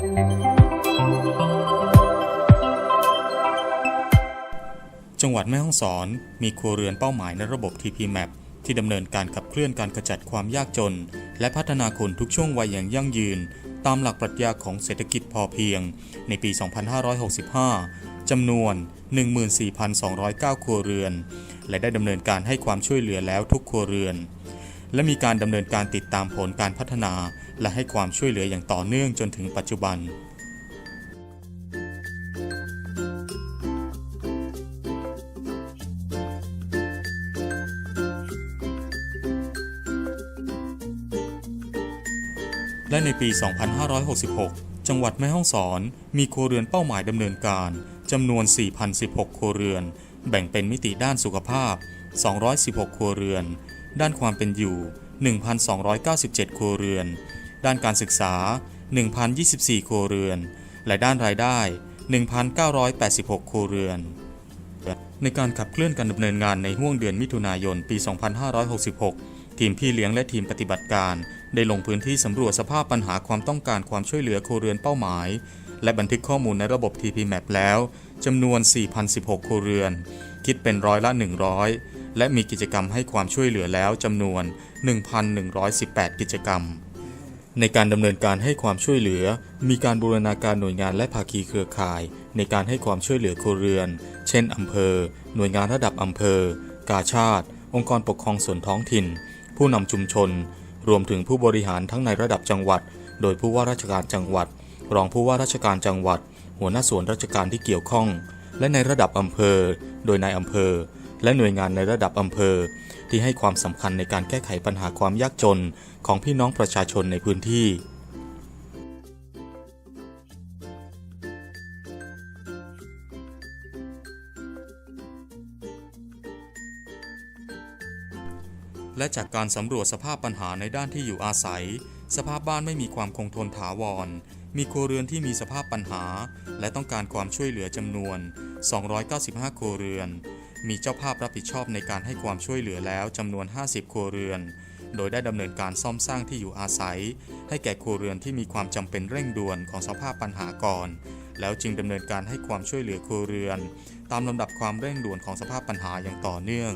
จังหวัดแม่ฮ่องสอนมีครัวเรือนเป้าหมายในระบบ TP Map ที่ดำเนินการขับเคลื่อนการกระจัดความยากจน และพัฒนาคนทุกช่วงวัยอย่างยั่งยืน ตามหลักปรัชญาของเศรษฐกิจพอเพียง ในปี 2565 จำนวน 14,209 ครัวเรือน และได้ดำเนินการให้ความช่วยเหลือแล้วทุกครัวเรือน และมีการดำเนินการติดตามผลการพัฒนา และให้ความช่วยเหลืออย่างต่อเนื่องจนถึงปัจจุบัน และในปี 2566 จังหวัดแม่ฮ่องสอน มีครัวเรือนเป้าหมายดำเนินการจำนวน 4,016 ครัวเรือน แบ่งเป็นมิติด้านสุขภาพ 216 ครัวเรือน ด้านความเป็นอยู่ 1,297 ครัวเรือน ด้านการศึกษา 1,024 ครัวเรือน และด้านรายได้ 1,986 ครัวเรือน ในการขับเคลื่อนการดำเนินงานในห่วงเดือนมิถุนายน ปี 2566 ทีมพี่เลี้ยงและทีมปฏิบัติการ ได้ลงพื้นที่สำรวจสภาพปัญหาความต้องการความช่วยเหลือครัวเรือนเป้าหมาย และบันทึกข้อมูลในระบบ TP Map แล้วจำนวน 4,016 ครัวเรือน คิดเป็นร้อยละ 100 และมีกิจกรรมให้ความช่วยเหลือแล้วจำนวน 1,118 กิจกรรม ในการดำเนินการให้ความช่วยเหลือ มีการบูรณาการหน่วยงานและภาคีเครือข่าย ในการให้ความช่วยเหลือครัวเรือน เช่นอำเภอ หน่วยงานระดับอำเภอ กาชาติ องค์กรปกครองส่วนท้องถิ่น ผู้นำชุมชน รวมถึงผู้บริหารทั้งในระดับจังหวัด โดยผู้ว่าราชการจังหวัด รองผู้ว่าราชการจังหวัด หัวหน้าส่วนราชการที่เกี่ยวข้อง และในระดับอำเภอ โดยนายอำเภอ และหน่วยงานในระดับอำเภอ ที่ให้ความสำคัญในการแก้ไขปัญหาความยากจนของพี่น้องประชาชนในพื้นที่และจากการสำรวจสภาพปัญหาในด้านที่อยู่อาศัย สภาพบ้านไม่มีความคงทนถาวร มีครัวเรือนที่มีสภาพปัญหา และต้องการความช่วยเหลือจำนวน 295 ครัวเรือน มีเจ้าภาพรับผิดชอบในการให้ความช่วยเหลือแล้วจำนวน 50 ครัวเรือน โดยได้ดำเนินการซ่อมสร้างที่อยู่อาศัย ให้แก่ครัวเรือนที่มีความจำเป็นเร่งด่วนของสภาพปัญหาก่อน แล้วจึงดำเนินการให้ความช่วยเหลือครัวเรือน ตามลำดับความเร่งด่วนของสภาพปัญหาอย่างต่อเนื่อง